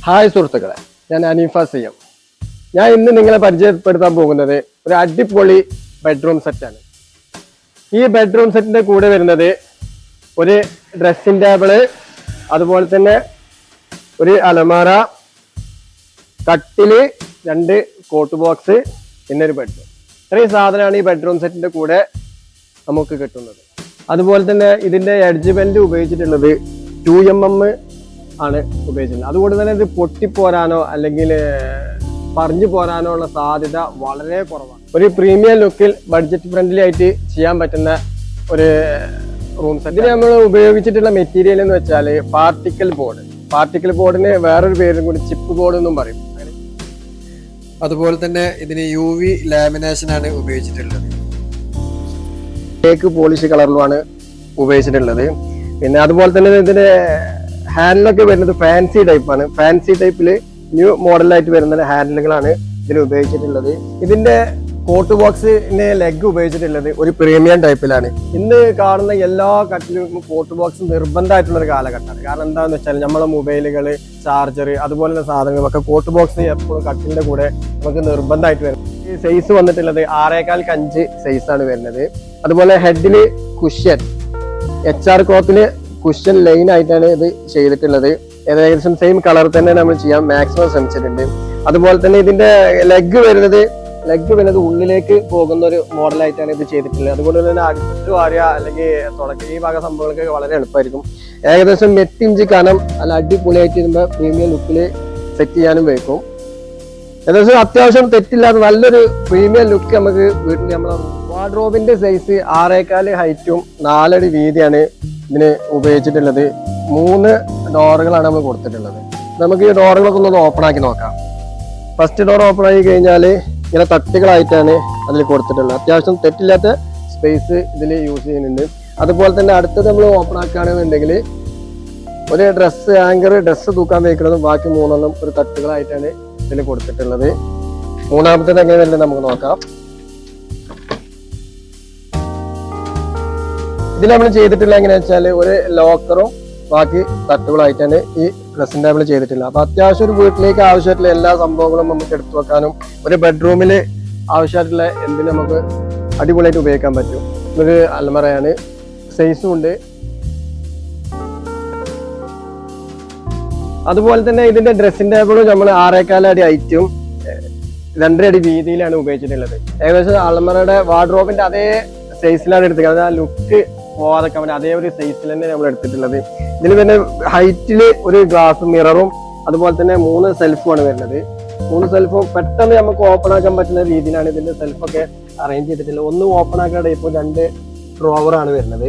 Hi സുഹൃത്തുക്കളെ ഞാൻ Haneefa C M ഞാൻ ഇന്ന് നിങ്ങളെ പരിചയപ്പെടുത്താൻ പോകുന്നത് ഒരു അടിപൊളി ബെഡ്റൂം സെറ്റാണ് ഈ ബെഡ്റൂം സെറ്റിന്റെ കൂടെ വരുന്നത് ഒരു ഡ്രസ്സിംഗ് ടേബിൾ അതുപോലെ തന്നെ ഒരു അലമാര കട്ടിൽ രണ്ട് കോട്ട് ബോക്സ് പിന്നെ ഒരു ബെഡ്റൂം ഇത്രയും സാധനമാണ് ഈ ബെഡ്റൂം സെറ്റിന്റെ കൂടെ നമുക്ക് കിട്ടുന്നത്. അതുപോലെ തന്നെ ഇതിന്റെ എഡ്ജ്മെന്റ് ഉപയോഗിച്ചിട്ടുള്ളത് ടു എം എം ആണ് ഉപയോഗിച്ചിരുന്നത് അതുകൊണ്ട് തന്നെ ഇത് പൊട്ടിപ്പോരാനോ അല്ലെങ്കിൽ പറഞ്ഞു പോരാനോ ഉള്ള സാധ്യത വളരെ കുറവാണ്. ഒരു പ്രീമിയം ലുക്കിൽ ബഡ്ജറ്റ് ഫ്രണ്ട്ലി ആയിട്ട് ചെയ്യാൻ പറ്റുന്ന ഒരു റൂം സെറ്റ് നമ്മൾ ഉപയോഗിച്ചിട്ടുള്ള മെറ്റീരിയൽ എന്ന് വെച്ചാൽ പാർട്ടിക്കൽ ബോർഡ് പാർട്ടിക്കൽ ബോർഡിന് വേറൊരു പേരും കൂടി ചിപ്പ് ബോർഡ് എന്നും പറയും. അതുപോലെ തന്നെ ഇതിന് യു വി ലാമിനേഷൻ ആണ് ഉപയോഗിച്ചിട്ടുള്ളത്. തേക്ക് പോളിഷ് കളറിലുമാണ് ഉപയോഗിച്ചിട്ടുള്ളത്. പിന്നെ അതുപോലെ തന്നെ ഇതിന്റെ ഹാൻഡിലൊക്കെ വരുന്നത് ഫാൻസി ടൈപ്പാണ് ഫാൻസി ടൈപ്പിൽ ന്യൂ മോഡലായിട്ട് വരുന്ന ഹാൻഡിലുകളാണ് ഇതിൽ ഉപയോഗിച്ചിട്ടുള്ളത്. ഇതിന്റെ കോട്ട് ബോക്സിന്റെ ലെഗ് ഉപയോഗിച്ചിട്ടുള്ളത് ഒരു പ്രീമിയം ടൈപ്പിലാണ് ഇന്ന് കാണുന്ന എല്ലാ കട്ടിലും കോട്ട് ബോക്സ് നിർബന്ധമായിട്ടുള്ള ഒരു കാലഘട്ടമാണ്. കാരണം എന്താണെന്ന് വെച്ചാൽ നമ്മളെ മൊബൈലുകൾ ചാർജർ അതുപോലുള്ള സാധനങ്ങളൊക്കെ കോട്ട് ബോക്സ് എപ്പോഴും കട്ടിലിന്റെ കൂടെ നമുക്ക് നിർബന്ധമായിട്ട് വരും. ഈ സൈസ് വന്നിട്ടുള്ളത് ആറേകാൽക്ക് അഞ്ച് സൈസ് ആണ് വരുന്നത്. അതുപോലെ ഹെഡിൽ കുഷ്യൻ എച്ച് ആർ ക്ലോത്തിന് കുഷ്യൻ ലൈൻ ആയിട്ടാണ് ഇത് ചെയ്തിട്ടുള്ളത്. ഏകദേശം സെയിം കളർ തന്നെ നമ്മൾ ചെയ്യാൻ മാക്സിമം ശ്രമിച്ചിട്ടുണ്ട്. അതുപോലെ തന്നെ ഇതിന്റെ ലെഗ് വരുന്നത് ലെഗ് വരുന്നത് ഉള്ളിലേക്ക് പോകുന്ന ഒരു മോഡലായിട്ടാണ് ഇത് ചെയ്തിട്ടുള്ളത്. അതുകൊണ്ട് തന്നെ അടുത്തു വാരുക അല്ലെങ്കിൽ തുടക്ക ഈ ഭാഗ സംഭവങ്ങൾക്ക് വളരെ എളുപ്പമായിരിക്കും. ഏകദേശം എട്ട് ഇഞ്ച് കനം അല്ല അടിപൊളിയായിട്ട് വരുമ്പോൾ പ്രീമിയം ലുക്കിൽ സെറ്റ് ചെയ്യാനും വയ്ക്കും ഏകദേശം അത്യാവശ്യം തെറ്റില്ലാതെ നല്ലൊരു പ്രീമിയം ലുക്ക് നമുക്ക് വീട്ടിൽ നമ്മൾ വാർഡ്രോബിന്റെ സൈസ് ആറേക്കാൽ ഹൈറ്റും നാലടി വീതിയാണ് ഇതിന് ഉപയോഗിച്ചിട്ടുള്ളത് മൂന്ന് ഡോറുകളാണ് നമ്മൾ കൊടുത്തിട്ടുള്ളത്. നമുക്ക് ഈ ഡോറുകളൊക്കെ ഒന്ന് ഓപ്പൺ ആക്കി നോക്കാം. ഫസ്റ്റ് ഡോർ ഓപ്പൺ ആക്കി കഴിഞ്ഞാൽ ഇങ്ങനെ തട്ടുകളായിട്ടാണ് അതിൽ കൊടുത്തിട്ടുള്ളത്. അത്യാവശ്യം തെറ്റില്ലാത്ത സ്പേസ് ഇതിൽ യൂസ് ചെയ്യുന്നുണ്ട്. അതുപോലെ തന്നെ അടുത്തത് നമ്മൾ ഓപ്പൺ ആക്കുകയാണെന്നുണ്ടെങ്കിൽ ഒരു ഡ്രസ്സ് ആങ്കർ ഡ്രസ്സ് തൂക്കാൻ വയ്ക്കുന്നതും ബാക്കി മൂന്നെണ്ണം ഒരു തട്ടുകളായിട്ടാണ് ഇതിൽ കൊടുത്തിട്ടുള്ളത്. മൂന്നാമത്തേത് എങ്ങനെയല്ലേ നമുക്ക് നോക്കാം. ഇതിൽ നമ്മൾ ചെയ്തിട്ടില്ല എങ്ങനെയാ വെച്ചാൽ ഒരു ലോക്കറും ബാക്കി തട്ടുകളായിട്ടാണ് ഈ ഡ്രസ്സിന്റെ നമ്മൾ ചെയ്തിട്ടില്ല. അപ്പോൾ അത്യാവശ്യം ഒരു വീട്ടിലേക്ക് ആവശ്യമായിട്ടുള്ള എല്ലാ സംഭവങ്ങളും നമുക്ക് എടുത്തു വെക്കാനും ഒരു ബെഡ്റൂമിൽ ആവശ്യമായിട്ടുള്ള എന്തിനും നമുക്ക് അടിപൊളിയായിട്ട് ഉപയോഗിക്കാൻ പറ്റും. ഒരു അലമറയാണ് സൈസും ഉണ്ട്. അതുപോലെ തന്നെ ഇതിന്റെ ഡ്രസ്സിംഗ് ടേബിളും നമ്മൾ ആറേക്കാലടി ഹൈറ്റും രണ്ടര അടി വീതിയിലാണ് ഉപയോഗിച്ചിട്ടുള്ളത്. ഏകദേശം അലമറയുടെ വാർഡ്രോബിന്റെ അതേ സൈസിലാണ് എടുത്തത് അത് ആ ലുക്ക് പോവാതൊക്കെ അവൻ അതേ ഒരു സൈസിൽ തന്നെ നമ്മൾ എടുത്തിട്ടുള്ളത്. ഇതിൽ പിന്നെ ഹൈറ്റിൽ ഒരു ഗ്ലാസ് മിററും അതുപോലെ തന്നെ മൂന്ന് സെൽഫുമാണ് വരുന്നത്. മൂന്ന് സെൽഫും പെട്ടെന്ന് നമുക്ക് ഓപ്പൺ ആക്കാൻ പറ്റുന്ന രീതിയിലാണ് ഇതിന്റെ സെൽഫൊക്കെ അറേഞ്ച് ചെയ്തിട്ടുള്ളത്. ഒന്ന് ഓപ്പൺ ആക്കാതെ ഇപ്പോൾ രണ്ട് ഡ്രോവറാണ് വരുന്നത്.